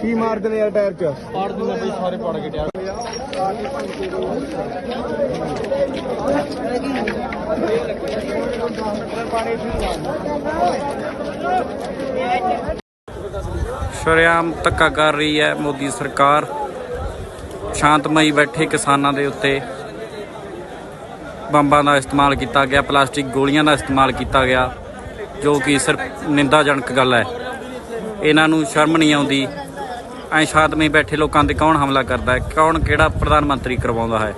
ਕੀ ਮਾਰਦੇ ਨੇ ਯਾਰ ਟਾਇਰ ਚ? ਪਾੜ ਦੂੰਗਾ ਬਈ ਸਾਰੇ ਪਾੜ ਕੇ ਟਿਆ ਸ਼ਰਿਆਮ ਧੱਕਾ ਕਰ ਰਹੀ ਹੈ ਮੋਦੀ ਸਰਕਾਰ। ਸ਼ਾਂਤਮਈ ਬੈਠੇ ਕਿਸਾਨਾਂ ਦੇ ਉੱਤੇ। ਬੰਬਾਂ ਦਾ ਇਸਤੇਮਾਲ ਕੀਤਾ ਗਿਆ ਪਲਾਸਟਿਕ ਗੋਲੀਆਂ ਦਾ ਇਸਤੇਮਾਲ ਕੀਤਾ ਗਿਆ। ਜੋ ਕਿ ਸਿਰਫ ਨਿੰਦਾਜਨਕ ਗੱਲ ਹੈ। ਇਹਨਾਂ ਨੂੰ ਸ਼ਰਮ ਨਹੀਂ ਆਉਂਦੀ। ਐ ਸ਼ਾਂਤਮਈ ਬੈਠੇ ਲੋਕਾਂ ਤੇ ਕੌਣ ਹਮਲਾ ਕਰਦਾ ਹੈ? ਕੌਣ ਕਿਹੜਾ ਪ੍ਰਧਾਨ ਮੰਤਰੀ ਕਰਵਾਉਂਦਾ ਹੈ?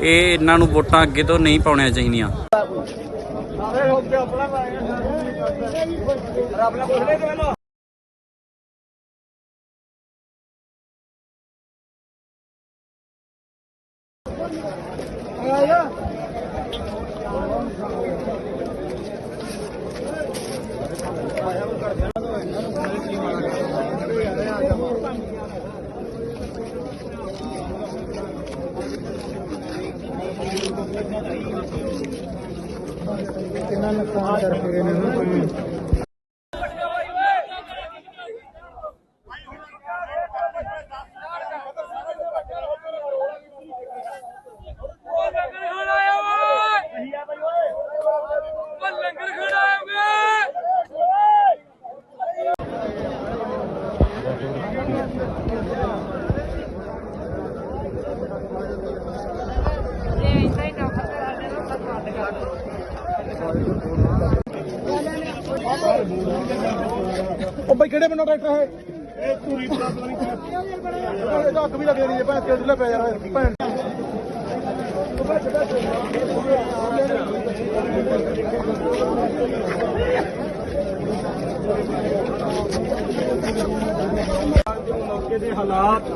ਇਹ ਇਹਨਾਂ ਨੂੰ ਵੋਟਾਂ ਅੱਗੇ ਤੋਂ ਨਹੀਂ ਪਾਉਣੀਆਂ ਚਾਹੀਦੀਆਂ। ਕਿੰਨਾ ਨੁਕਸਾਨ ਕਰਕੇ ਗਏ ਨੇ ਉਹਨੂੰ ਉਹ ਬਈ ਕਿਹੜੇ ਬੰਨੋ ਟਰੈਕਟਰ ਹੈ? ਇਹ ਧੂਰੀ ਪਤਾ ਨਹੀਂ ਇਹ ਤਾਂ ਅੱਗ ਵੀ ਲੱਗ ਰਹੀ ਹੈ ਭੈਣ ਤੇਲ ਲੈ ਪਿਆ ਯਾਰ ਭੈਣ। ਮੌਕੇ ਦੇ ਹਾਲਾਤ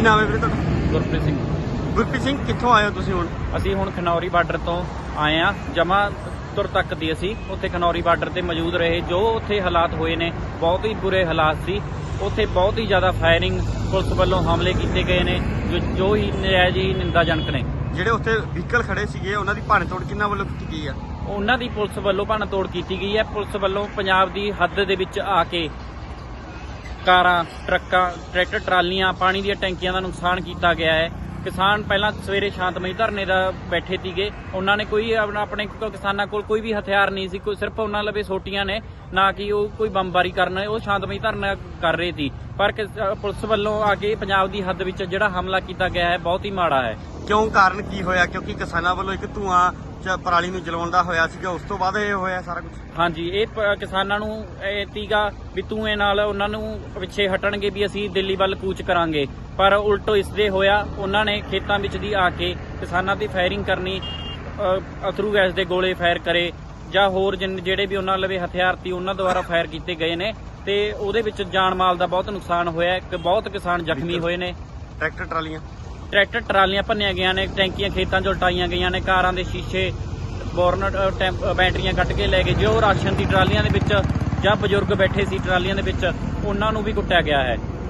ਕੀ ਨਾਮ ਹੈ ਵੀਰੇ ਤੁਹਾਡਾ? ਗੁਰਪ੍ਰੀਤ ਸਿੰਘ। ਗੁਰਪ੍ਰੀਤ ਸਿੰਘ ਕਿੱਥੋਂ ਆਏ ਹੋ ਤੁਸੀਂ ਹੁਣ? ਅਸੀਂ ਹੁਣ ਖਨੌਰੀ ਬਾਰਡਰ ਤੋਂ ਆਏ ਆ ਜਮਾ ਤੁਰ ਤੱਕ ਦੀ ਅਸੀਂ ਉੱਥੇ ਖਨੌਰੀ ਬਾਰਡਰ ਤੇ ਮੌਜੂਦ ਰਹੇ। ਜੋ ਉੱਥੇ ਹਾਲਾਤ ਹੋਏ ਨੇ ਬਹੁਤ ਹੀ ਬੁਰੇ ਹਾਲਾਤ ਸੀ। ਉੱਥੇ ਬਹੁਤ ਹੀ ਜ਼ਿਆਦਾ ਫਾਇਰਿੰਗ ਪੁਲਿਸ ਵੱਲੋਂ ਹਮਲੇ ਕੀਤੇ ਗਏ ਨੇ ਜੋ ਜੋ ਹੀ ਨਜਾਇਜ਼ ਹੀ ਨਿੰਦਾਜਨਕ ਨੇ। ਜਿਹੜੇ ਉੱਥੇ ਵਹੀਕਲ ਖੜੇ ਸੀਗੇ ਉਹਨਾਂ ਦੀ ਭੰਨ ਤੋੜ ਕਿੰਨਾ ਵੱਲੋਂ ਕੀਤੀ ਗਈ ਆ? ਉਹਨਾਂ ਦੀ ਪੁਲਿਸ ਵੱਲੋਂ ਭੰਨ ਤੋੜ ਕੀਤੀ ਗਈ ਹੈ। ਪੁਲਿਸ ਵੱਲੋਂ ਪੰਜਾਬ ਦੀ ਹੱਦ ਦੇ ਵਿੱਚ ਆ ਕੇ ਕਾਰਾਂ, ਟਰੱਕਾਂ, ਟਰੈਕਟਰ, ਟਰਾਲੀਆਂ, ਪਾਣੀ ਦੀਆਂ ਟੈਂਕੀਆਂ ਦਾ ਨੁਕਸਾਨ ਕੀਤਾ ਗਿਆ ਹੈ। ਕਿਸਾਨ ਪਹਿਲਾਂ ਸਵੇਰੇ ਸ਼ਾਂਤਮਈ ਧਰਨੇ ਦਾ ਬੈਠੇ ਸੀਗੇ। ਉਹਨਾਂ ਨੇ ਕੋਈ ਆਪਣਾ- ਆਪਣੇ ਕਿਸਾਨਾਂ ਕੋਲ ਕੋਈ ਵੀ ਹਥਿਆਰ ਨਹੀਂ ਸੀ। ਕੋਈ ਸਿਰਫ ਉਹਨਾਂ ਲਵੇ ਸੋਟੀਆਂ ਨੇ, ਨਾ ਕਿ ਉਹ ਕੋਈ ਬੰਬਾਰੀ ਕਰਨ ਉਹ ਸ਼ਾਂਤਮਈ ਧਰਨਾ ਕਰ ਰਹੇ ਸੀ। ਪਰ ਪੁਲਿਸ ਵੱਲੋਂ ਆ ਕੇ ਪੰਜਾਬ ਦੀ ਹੱਦ ਵਿੱਚ ਜਿਹੜਾ ਹਮਲਾ ਕੀਤਾ ਗਿਆ ਹੈ, ਬਹੁਤ ਹੀ ਮਾੜਾ ਹੈ। ਕਿਉਂ ਕਾਰਨ ਕੀ ਹੋਇਆ? ਕਿਉਂਕਿ ਕਿਸਾਨਾਂ ਵੱਲੋਂ ਇੱਕ ਧੂਆਂ ਚ ਪਰਾਲੀ ਨੂੰ ਜਲਾਉਣ ਦਾ ਹੋਇਆ ਸੀਗਾ। ਉਸ ਤੋਂ ਬਾਅਦ ਇਹ ਹੋਇਆ ਸਾਰਾ ਕੁਝ ਹਾਂਜੀ ਇਹ ਪ- ਕਿਸਾਨਾਂ ਨੂੰ ਇਹ ਤੀਗਾ ਵੀ ਧੂਏ ਨਾਲ ਉਹਨਾਂ ਨੂੰ ਪਿੱਛੇ ਹਟਣਗੇ ਵੀ ਅਸੀਂ ਦਿੱਲੀ ਵੱਲ ਕੂਚ ਕਰਾਂਗੇ। ਪਰ ਉਲਟੋ ਇਸ ਦੇ ਹੋਇਆ ਉਹਨਾਂ ਨੇ ਖੇਤਾਂ ਵਿੱਚ ਦੀ ਆ ਕੇ ਕਿਸਾਨਾਂ ਦੀ ਫਾਇਰਿੰਗ ਕਰਨੀ ਅ, ਅਥਰੂ ਗੈਸ ਦੇ ਗੋਲੇ ਫਾਇਰ ਕਰੇ ਜਾਂ ਹੋਰ ਜਿਨ- ਜਿਹੜੇ ਵੀ ਉਹਨਾਂ ਲਵੇ ਹਥਿਆਰ ਸੀ ਉਹਨਾਂ ਦੁਆਰਾ ਫਾਇਰ ਕੀਤੇ ਗਏ ਨੇ। ਤੇ ਉਹਦੇ ਵਿੱਚ ਜਾਨ ਮਾਲ ਦਾ ਬਹੁਤ ਨੁਕਸਾਨ ਹੋਇਆ ਹੈ। ਕਿ ਬਹੁਤ ਕਿਸਾਨ ਜ਼ਖਮੀ ਹੋਏ ਨੇ। ਟਰੈਕਟਰ ਟਰਾਲੀਆਂ? ਟਰੈਕਟਰ ਟਰਾਲੀਆਂ ਭੰਨੀਆਂ ਗਈਆਂ ਨੇ ਟੈਂਕੀਆਂ ਖੇਤਾਂ 'ਚ ਉਲਟਾਈਆਂ ਗਈਆਂ ਨੇ ਕਾਰਾਂ ਦੇ ਸ਼ੀਸ਼ੇ ਬੋਰਨਟ ਟੈਂਪ- ਅ, ਬੈਟਰੀਆਂ ਕੱਢ ਕੇ ਲੈ ਗਏ ਜੋ ਰਾਸ਼ਨ ਦੀ ਟਰਾਲੀਆਂ ਦੇ ਵਿੱਚ ਜਾਂ ਬਜ਼ੁਰਗ ਬੈਠੇ ਸੀ ਟਰਾਲੀਆਂ ਦੇ ਵਿੱਚ ਉਹਨਾਂ ਨੂੰ ਵੀ ਕੁੱਟਿਆ ਗਿਆ ਹੈ।